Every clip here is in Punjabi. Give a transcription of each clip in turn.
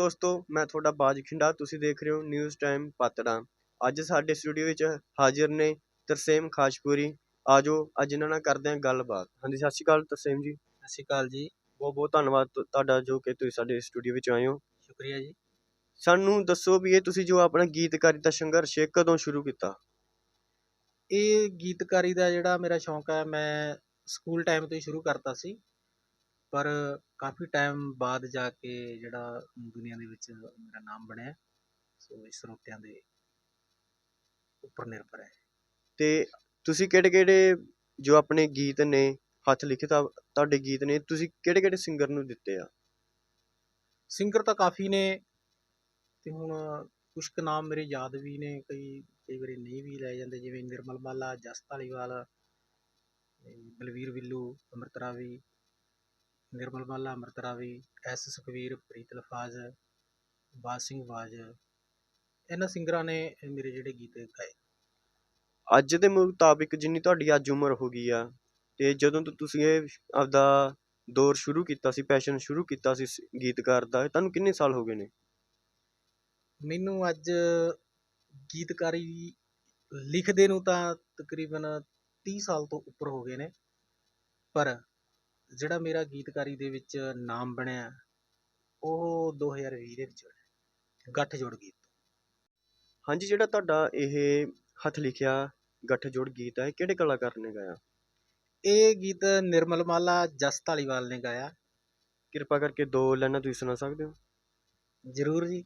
ਦੋਸਤੋ ਮੈਂ ਤੁਹਾਡਾ ਬਾਜ ਖਿੰਡਾ। ਤੁਸੀਂ ਦੇਖ ਰਹੇ ਹੋ ਨਿਊਜ਼ ਟਾਈਮ ਪਾਤੜਾਂ। ਅੱਜ ਸਾਡੇ ਸਟੂਡੀਓ ਵਿੱਚ ਹਾਜ਼ਰ ਨੇ ਤਰਸੇਮ ਖਾਸ਼ਪੁਰੀ। ਆਜੋ ਅੱਜ ਇਹਨਾਂ ਨਾਲ ਕਰਦੇ ਹਾਂ ਗੱਲਬਾਤ। ਹਾਂਜੀ ਸਤਿ ਸ਼੍ਰੀ ਅਕਾਲ ਤਰਸੇਮ ਜੀ। ਸਤਿ ਸ਼੍ਰੀ ਅਕਾਲ ਜੀ। ਬਹੁਤ ਬਹੁਤ ਧੰਨਵਾਦ ਤੁ- ਤੁਹਾਡਾ ਜੋ ਕਿ ਤੁਸੀਂ ਸਾਡੇ ਸਟੂਡੀਓ ਵਿੱਚ ਆਏ ਹੋ। ਸ਼ੁਕਰੀਆ ਜੀ। ਸਾਨੂੰ ਦੱਸੋ ਵੀ ਇਹ ਤੁਸੀਂ ਜੋ ਆਪਣਾ ਗੀਤਕਾਰੀ ਦਾ ਸੰਘਰਸ਼ ਹੈ ਕਦੋਂ ਸ਼ੁਰੂ ਕੀਤਾ? ਇਹ ਗੀਤਕਾਰੀ ਦਾ ਜਿਹੜਾ ਮੇਰਾ ਸ਼ੌਂਕ ਹੈ ਮੈਂ ਸਕੂਲ ਟਾਈਮ ਤੋਂ ਹੀ ਸ਼ੁਰੂ ਕਰਤਾ ਸੀ। ਪਰ ਕਾਫੀ ਟਾਈਮ ਬਾਅਦ ਜਾ ਕੇ ਜਿਹੜਾ ਦੁਨੀਆ ਦੇ ਵਿੱਚ ਮੇਰਾ ਨਾਮ ਬਣਿਆ। ਸੋ ਇਸ ਸਰੋਤਿਆਂ ਦੇ ਉੱਪਰ ਨਿਰਭਰ ਹੈ। ਤੇ ਤੁਸੀਂ ਕਿਹੜੇ ਕਿਹੜੇ ਜੋ ਆਪਣੇ ਗੀਤ ਨੇ ਹੱਥ ਲਿਖਿਤ ਆ- ਤੁਹਾਡੇ ਗੀਤ ਨੇ ਤੁਸੀਂ ਕਿਹੜੇ ਕਿਹੜੇ ਸਿੰਗਰ ਨੂੰ ਦਿੱਤੇ ਆ? ਸਿੰਗਰ ਤਾਂ ਕਾਫੀ ਨੇ ਤੇ ਹੁਣ ਕੁਝ ਕੁ ਨਾਮ ਮੇਰੇ ਯਾਦ ਵੀ ਨੇ ਕਈ ਕਈ ਵਾਰੀ ਨਹੀਂ ਵੀ ਲੈ ਜਾਂਦੇ ਜਿਵੇਂ ਨਿਰਮਲ ਮਾਲਾ ਜਸ ਧਾਲੀਵਾਲ ਤੇ ਬਲਵੀਰ ਵਿੱਲੂ ਅੰਮ੍ਰਿਤ ਰਾਵੀ ਨਿਰਮਲ ਮਾਲਾ ਅੰਮ੍ਰਿਤ ਰਾਵੀ ਐਸ ਸੁਖਵੀਰ ਪ੍ਰੀਤ ਲਫਾਜ਼ ਬਾਜ ਸਿੰਘ ਬਾਜ ਇਹਨਾਂ ਸਿੰਗਰਾਂ ਨੇ ਮੇਰੇ ਜਿਹੜੇ ਗੀਤ ਗਾਏ। ਅੱਜ ਦੇ ਮੁਤਾਬਿਕ ਜਿੰਨੀ ਤੁਹਾਡੀ ਅੱਜ ਉਮਰ ਹੋ ਗਈ ਆ ਤੇ ਜਦੋਂ ਤੋਂ ਤੁਸੀਂ ਇਹ ਆਪਦਾ ਦੌਰ ਸ਼ੁਰੂ ਕੀਤਾ ਸੀ ਪੈਸ਼ਨ ਸ਼ੁਰੂ ਕੀਤਾ ਸ- ਗੀਤਕਾਰ ਦਾ ਤੁਹਾਨੂੰ ਕਿੰਨੇ ਸਾਲ ਹੋ ਗਏ ਨੇ? ਮੈਨੂੰ ਅੱਜ ਗੀਤਕਾਰੀ ਲਿਖਦੇ ਨੂੰ ਤਾਂ ਤਕਰੀਬਨ 30 ਸਾਲ ਤੋਂ ਉੱਪਰ ਹੋ ਗਏ ਨੇ ਪਰ ਜਿਹੜਾ ਮੇਰਾ ਗੀਤਕਾਰੀ ਦੇ ਵਿੱਚ ਨਾਮ ਬਣਿਆ ਉਹ 2020 ਦੇ ਵਿੱਚ ਹੋਇਆ ਗੱਠ ਜੋੜ ਗੀਤ। ਹਾਂਜੀ ਜਿਹੜਾ ਤੁਹਾਡਾ ਇਹ ਹੱਥ ਲਿਖਿਆ ਗੱਠ ਜੋੜ ਗੀਤ ਹੈ ਕਿਹੜੇ ਕਲਾਕਾਰ ਨੇ ਗਾਇਆ? ਇਹ ਗੀਤ ਨਿਰਮਲ ਮਾਲਾ ਜਸ ਧਾਲੀਵਾਲ ਨੇ ਗਾਇਆ। ਕਿਰਪਾ ਕਰਕੇ ਦੋ ਲਾਈਨਾਂ ਤੁਸੀਂ ਸੁਣਾ ਸਕਦੇ ਹੋ? ਜ਼ਰੂਰ ਜੀ।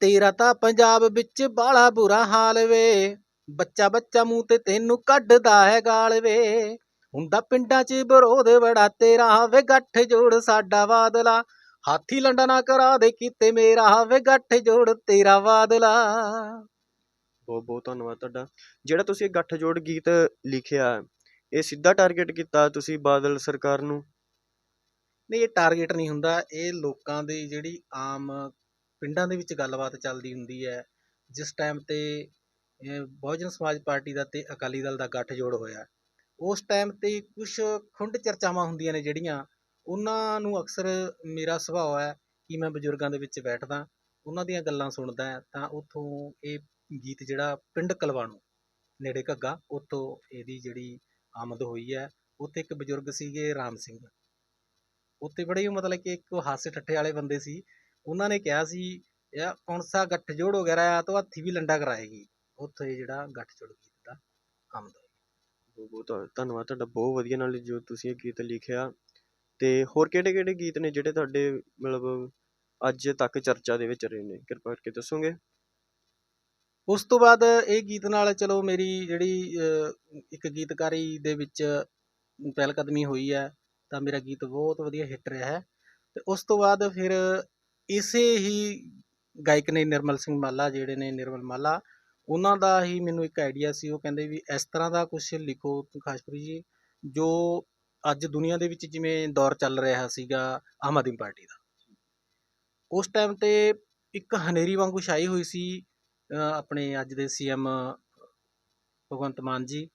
ਤੇਰਾ ਤਾਂ ਪੰਜਾਬ ਵਿੱਚ ਬਾਲਾ ਬੁਰਾ ਹਾਲ ਵੇ ਬੱਚਾ ਬੱਚਾ ਮੂੰਹ ਤੇ ਤੈਨੂੰ ਕੱਢਦਾ ਹੈ ਗਾਲ ਵੇ। ਹੁੰਦਾ ਪਿੰਡਾਂ 'ਚ ਵਿਰੋਧ ਬੜਾ ਤੇਰਾ ਵੇ ਗੱਠ ਜੋੜ ਸਾਡਾ ਵਾਦਲਾ ਹਾਥੀ ਲੰਡਾ ਨਾ ਕਰਾ ਦੇ ਕਿਤੇ ਮੇਰਾ ਵੇ ਗੱਠ ਜੋੜ ਤੇਰਾ ਵਾਦਲਾ ਬਹੁਤ ਬਹੁਤ ਧੰਨਵਾਦ ਤੁਹਾਡਾ। ਜਿਹੜਾ ਤੁਸੀਂ ਇਹ ਗੱਠ ਜੋੜ ਗੀਤ ਲਿਖਿਆ ਇਹ ਸਿੱਧਾ ਟਾਰਗੇਟ ਕੀਤਾ ਤੁਸੀਂ ਬਾਦਲ ਸਰਕਾਰ ਨੂੰ? ਨਹੀਂ ਇਹ ਟਾਰਗੇਟ ਨਹੀਂ ਹੁੰਦਾ। ਇਹ ਲੋਕਾਂ ਦੀ ਜਿਹੜੀ ਆਮ ਪਿੰਡਾਂ ਦੇ ਵਿੱਚ ਗੱਲਬਾਤ ਚੱਲਦੀ ਹੁੰਦੀ ਹੈ। ਜਿਸ ਟਾਈਮ ਤੇ ਬਹੁਜਨ ਸਮਾਜ ਪਾਰਟੀ ਦਾ ਤੇ ਅਕਾਲੀ ਦਲ ਦਾ ਗੱਠਜੋੜ ਹੋਇਆ। ਉਸ ਟਾਈਮ ਤੇ ਕੁਝ ਖੁੰਡ ਚਰਚਾਵਾਂ ਹੁੰਦੀਆਂ ਨੇ ਜਿਹੜੀਆਂ, ਉਹਨਾਂ ਨੂੰ ਅਕਸਰ ਮੇਰਾ ਸੁਭਾਅ ਹੈ ਕਿ ਮੈਂ ਬਜ਼ੁਰਗਾਂ ਦੇ ਵਿੱਚ ਬੈਠਦਾ, ਉਹਨਾਂ ਦੀਆਂ ਗੱਲਾਂ ਸੁਣਦਾ ਤਾਂ ਉੱਥੋਂ ਇਹ ਗੀਤ ਜਿਹੜਾ ਪਿੰਡ ਕਲਵਾਣੂ, ਨੇੜੇ ਘੱਗਾ, ਉੱਥੋਂ ਇਹਦੀ ਜਿਹੜੀ ਆਮਦ ਹੋਈ ਹੈ, ਉੱਥੇ ਇੱਕ ਬਜ਼ੁਰਗ ਸੀਗੇ ਰਾਮ ਸਿੰਘ। ਉੱਥੇ ਬੜੇ ਹੀ ਮਤਲਬ ਕਿ ਇੱਕ ਹਾਸੇ ਠੱਠੇ ਵਾਲੇ ਬੰਦੇ ਸੀ। ਉਹਨਾਂ ਨੇ ਕਿਹਾ ਸੀ ਯਾ ਕੌਣ ਸਾ ਗੱਠਜੋੜ ਹੋ ਗਿਆ ਆ, ਤਾਂ ਹੱਥੀ ਵੀ ਲੰਡਾ ਕਰਾਏਗੀ। ਉੱਥੇ ਜਿਹੜਾ ਗੱਠਜੋੜ ਗੀਤ ਦਾ ਆਮਦ ਬਹੁਤ ਬਹੁਤ ਧੰਨਵਾਦ ਤੁਹਾਡਾ, ਬਹੁਤ ਵਧੀਆ ਨਾਲ ਜੋ ਤੁਸੀਂ ਇਹ ਗੀਤ ਲਿਖਿਆ ਅਤੇ ਹੋਰ ਕਿਹੜੇ ਕਿਹੜੇ ਗੀਤ ਨੇ ਜਿਹੜੇ ਤੁਹਾਡੇ ਮਤਲਬ ਅੱਜ ਤੱਕ ਚਰਚਾ ਦੇ ਵਿੱਚ ਰਹੇ ਨੇ? ਕਿਰਪਾ ਕਰਕੇ ਦੱਸੋਗੇ? ਉਸ ਤੋਂ ਬਾਅਦ ਇਹ ਗੀਤ ਨਾਲ ਚਲੋ ਮੇਰੀ ਜਿਹੜੀ ਇੱਕ ਗੀਤਕਾਰੀ ਦੇ ਵਿੱਚ ਪਹਿਲਕਦਮੀ ਹੋਈ ਹੈ, ਤਾਂ ਮੇਰਾ ਗੀਤ ਬਹੁਤ ਵਧੀਆ ਹਿੱਟ ਰਿਹਾ ਹੈ। ਤੇ ਉਸ ਤੋਂ ਬਾਅਦ ਫਿਰ ਇਸੇ ਹੀ ਗਾਇਕ ਨੇ ਨਿਰਮਲ ਸਿੰਘ ਮਾਲਾ, ਜਿਹੜੇ ਨੇ ਨਿਰਮਲ ਮਾਲਾ ਉਹਨਾਂ ਦਾ ਹੀ ਮੈਨੂੰ ਇੱਕ ਆਈਡੀਆ ਸੀ, ਉਹ ਕਹਿੰਦੇ ਵੀ ਇਸ ਤਰ੍ਹਾਂ ਦਾ ਕੁਝ ਲਿਖੋ ਖਾਸਪੁਰੀ ਜੀ, ਜੋ ਅੱਜ ਦੁਨੀਆ ਦੇ ਵਿੱਚ ਜਿਵੇਂ ਦੌਰ ਚੱਲ ਰਿਹਾ ਸੀਗਾ ਆਮ ਆਦਮੀ ਪਾਰਟੀ ਦਾ। ਉਸ ਟਾਈਮ ਤੇ ਇੱਕ ਹਨੇਰੀ ਵਾਂਗੂ ਛਾਈ ਹੋਈ ਸੀ ਆਪਣੇ ਅੱਜ ਦੇ ਸੀਐਮ ਭਗਵੰਤ ਮਾਨ ਜੀ,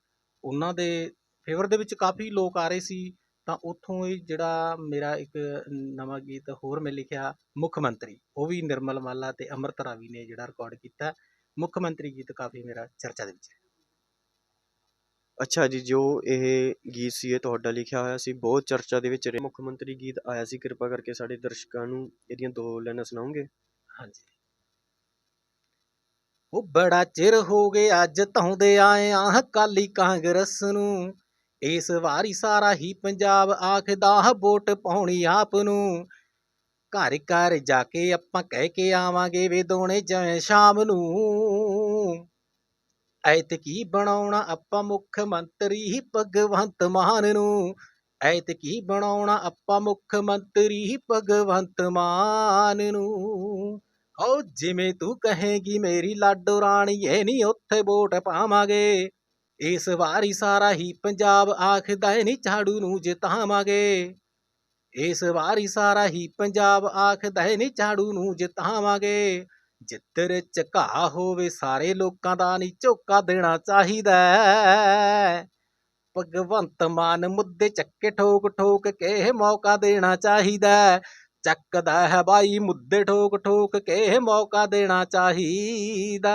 ਉਹਨਾਂ ਦੇ ਫੇਵਰ ਦੇ ਵਿੱਚ ਕਾਫੀ ਲੋਕ ਆ ਰਹੇ ਸੀ, ਤਾਂ ਉੱਥੋਂ ਹੀ ਜਿਹੜਾ ਮੇਰਾ ਇੱਕ ਨਵਾਂ ਗੀਤ ਹੋਰ ਮੈਂ ਲਿਖਿਆ, ਮੁੱਖ ਮੰਤਰੀ, ਉਹ ਵੀ ਨਿਰਮਲ ਮਾਲਾ ਤੇ ਅੰਮ੍ਰਿਤ ਰਾਵੀ ਨੇ ਜਿਹੜਾ ਰਿਕਾਰਡ ਕੀਤਾ। ਮੁੱਖ ਮੰਤਰੀ ਗੀਤ ਕਾਫੀ ਮੇਰਾ ਚਰਚਾ ਦੇ ਵਿੱਚ ਹੈ। ਅੱਛਾ ਜੀ ਜੋ ਇਹ ਗੀਤ ਸੀ ਇਹ ਤੁਹਾਡਾ ਲਿਖਿਆ ਹੋਇਆ ਸੀ ਬਹੁਤ ਚਰਚਾ ਦੇ ਵਿੱਚ ਰਿਹਾ। ਮੁੱਖ ਮੰਤਰੀ ਗੀਤ ਆਇਆ ਸੀ ਕਿਰਪਾ ਕਰਕੇ ਸਾਡੇ ਦਰਸ਼ਕਾਂ ਨੂੰ ਇਹਦੀਆਂ ਦੋ ਲਾਈਨਾਂ ਸੁਣਾਓਗੇ? ਹਾਂਜੀ। ਉਹ ਬੜਾ ਚਿਰ ਹੋ ਗਿਆ ਜਤਾਉਂਦੇ ਆਏ ਆ ਕਾਲੀ ਕਾਂਗਰਸ ਨੂੰ। ਇਸ ਵਾਰੀ ਸਾਰਾ ਹੀ ਪੰਜਾਬ ਆਖਦਾ ਵੋਟ ਪਾਉਣੀ ਆਪ ਨੂੰ। ਘਰ ਘਰ ਜਾ ਕੇ ਆਪਾਂ ਕਹਿ ਕੇ ਆਵਾਂਗੇ ਵੇ ਦੋਨੇ ਜਿਵੇਂ ਸ਼ਾਮ ਨੂੰ। ਐਤ ਕੀ ਬਣਾਉਣਾ ਆਪਾਂ ਮੁੱਖ ਮੰਤਰੀ ਹੀ ਭਗਵੰਤ ਮਾਨ ਨੂੰ। ਐਤ ਕੀ ਬਣਾਉਣਾ ਆਪਾਂ ਮੁੱਖ ਮੰਤਰੀ ਹੀ ਭਗਵੰਤ ਮਾਨ ਨੂੰ। ਓ ਜਿਵੇਂ ਤੂੰ ਕਹੇਗੀ ਮੇਰੀ ਲਾਡੋ ਰਾਣੀ, ਇਹ ਨਹੀਂ ਉੱਥੇ ਵੋਟ ਪਾਵਾਂਗੇ। ਇਸ ਵਾਰੀ ਸਾਰਾ ਹੀ ਪੰਜਾਬ ਆਖਦਾ ਏ ਨਹੀਂ ਝਾੜੂ ਨੂੰ ਜਿਤਾਵਾਂਗੇ। ਇਸ ਵਾਰੀ ਸਾਰਾ ਹੀ ਪੰਜਾਬ ਆਖਦਾ ਏ ਨਹੀਂ ਝਾੜੂ ਨੂੰ ਜਿਤਾਵਾਂਗੇ। ਜਿੱਧਰ ਝਕਾ ਹੋਵੇ, ਸਾਰੇ ਲੋਕਾਂ ਦਾ ਨੀ ਝੋਕਾ ਦੇਣਾ ਚਾਹੀਦਾ ਭਗਵੰਤ ਮਾਨ ਮੁੱਦੇ ਚੱਕੇ ਠੋਕ ਠੋਕ ਕੇ ਮੌਕਾ ਦੇਣਾ ਚਾਹੀਦਾ ਚੱਕਦਾ ਹੈ ਬਾਈ ਮੁੱਦੇ ਠੋਕ ਠੋਕ ਕੇ ਮੌਕਾ ਦੇਣਾ ਚਾਹੀਦਾ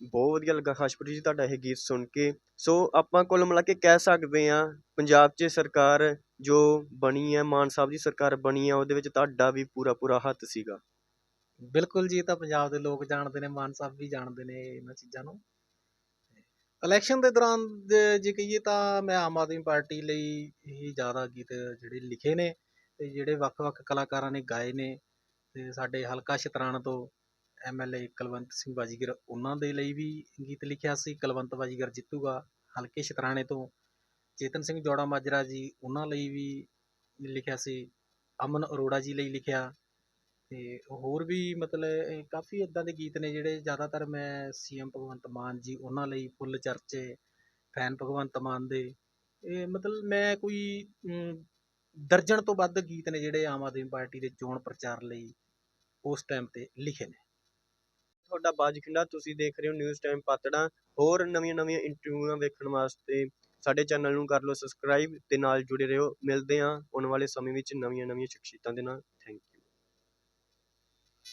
ਬਹੁਤ ਵਧੀਆ ਲੱਗਾ ਖਾਸ਼ਪੁਰੀ ਜੀ ਤੁਹਾਡਾ ਇਹ ਗੀਤ ਸੁਣ ਕੇ। ਸੋ ਆਪਾਂ ਕੁੱਲ ਮਿਲਾ ਕੇ ਕਹਿ ਸਕਦੇ ਹਾਂ, ਪੰਜਾਬ 'ਚ ਸਰਕਾਰ ਜੋ ਬਣੀ ਹੈ, ਮਾਨ ਸਾਹਿਬ ਦੀ ਸਰਕਾਰ ਬਣੀ ਹੈ, ਉਹਦੇ ਵਿੱਚ ਤੁਹਾਡਾ ਵੀ ਪੂਰਾ ਪੂਰਾ ਹੱਥ ਸੀਗਾ। ਬਿਲਕੁਲ ਜੀ, ਇਹ ਤਾਂ ਪੰਜਾਬ ਦੇ ਲੋਕ ਜਾਣਦੇ ਨੇ, ਮਾਨ ਸਾਹਿਬ ਵੀ ਜਾਣਦੇ ਨੇ ਇਹਨਾਂ ਚੀਜ਼ਾਂ ਨੂੰ। ਇਲੈਕਸ਼ਨ ਦੇ ਦੌਰਾਨ ਜੇ ਕਹੀਏ ਤਾਂ ਮੈਂ ਆਮ ਆਦਮੀ ਪਾਰਟੀ ਲਈ ਹੀ ਜ਼ਿਆਦਾ ਗੀਤ ਜਿਹੜੇ ਲਿਖੇ ਨੇ ਤੇ ਜਿਹੜੇ ਵੱਖ-ਵੱਖ ਕਲਾਕਾਰਾਂ ਨੇ ਗਾਏ ਨੇ ਤੇ ਸਾਡੇ ਹਲਕਾ ਸ਼ਤਰਾਣਾ ਤੋਂ ਐਮਐਲਏ ਕੁਲਵੰਤ ਸਿੰਘ ਬਾਜੀਗਰ ਉਹਨਾਂ ਦੇ ਲਈ ਵੀ ਗੀਤ ਲਿਖਿਆ ਸੀ। ਕੁਲਵੰਤ ਬਾਜੀਗਰ ਜਿੱਤੂਗਾ ਹਲਕੇ ਸ਼ਤਰਾਣੇ ਤੋਂ। ਚੇਤਨ ਸਿੰਘ ਜੋੜਾ ਮਾਜਰਾ ਜੀ ਉਹਨਾਂ ਲਈ ਵੀ ਲਿਖਿਆ ਸੀ। ਅਮਨ ਅਰੋੜਾ ਜੀ ਲਈ ਲਿਖਿਆ। ਤੇ ਹੋਰ ਵੀ ਮਤਲਬ ਕਾਫੀ ਇਦਾਂ ਦੇ ਗੀਤ ਨੇ ਜਿਹੜੇ ਜ਼ਿਆਦਾਤਰ ਮੈਂ ਸੀਐਮ ਭਗਵੰਤ ਮਾਨ ਜੀ ਉਹਨਾਂ ਲਈ ਫੁੱਲ ਚਰਚੇ ਫੈਨ ਭਗਵੰਤ ਮਾਨ ਦੇ। ਇਹ ਮਤਲਬ ਮੈਂ ਕੋਈ ਅਮ, ਦਰਜਨ ਤੋਂ ਵੱਧ ਗੀਤ ਨੇ ਜਿਹੜੇ ਆਮ ਆਦਮੀ ਪਾਰਟੀ ਦੇ ਚੋਣ ਪ੍ਰਚਾਰ ਲਈ ਉਸ ਟਾਈਮ ਤੇ ਲਿਖੇ ਨੇ। ਤੁਹਾਡਾ ਬਾਜ ਖਿੰਡਾ ਤੁਸੀਂ ਦੇਖ ਰਹੇ ਹੋ ਨਿਊਜ਼ ਟਾਈਮ ਪਾਤੜਾ। ਹੋਰ ਨਵੀਆਂ ਨਵੀਆਂ ਇੰਟਰਵਿਊਆਂ ਵੇਖਣ ਵਾਸਤੇ ਸਾਡੇ ਚੈਨਲ ਨੂੰ ਕਰ ਲਓ ਸਬਸਕ੍ਰਾਈਬ ਤੇ ਨਾਲ ਜੁੜੇ ਰਹੋ। ਮਿਲਦੇ ਹਾਂ ਆਉਣ ਵਾਲੇ ਸਮੇਂ ਵਿੱਚ ਨਵੀਆਂ ਨਵੀਆਂ ਸ਼ਖਸੀਅਤਾਂ ਦੇ ਨਾਲ। ਥੈਂਕ